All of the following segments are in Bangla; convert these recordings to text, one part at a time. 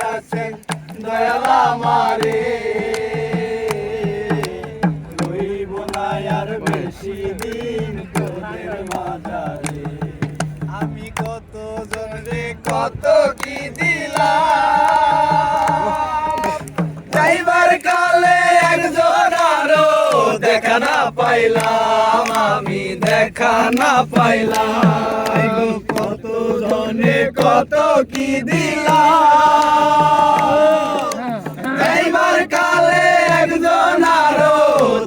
দিয়াছেন দয়াল আমারে। রইব না আর বেশি দিন তোদের মাঝারে। আমি কত জনরে কত কি দিলাম? যাইবার কালে একজন আরও দেখা না পাইলাম, আমি দেখা না পাইলাম। জনে কত কি দিলাম? যাইবার কালে একজন আরও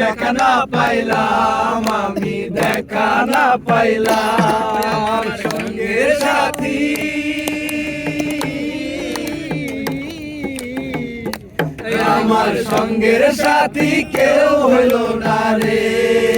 দেখা না পাইলাম, আমি দেখা না পাইলাম। সঙ্গের সাথী। আমার সঙ্গের সাথী কেউ হইল না রে।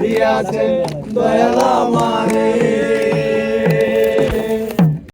দিয়াছেন দয়াল আমারে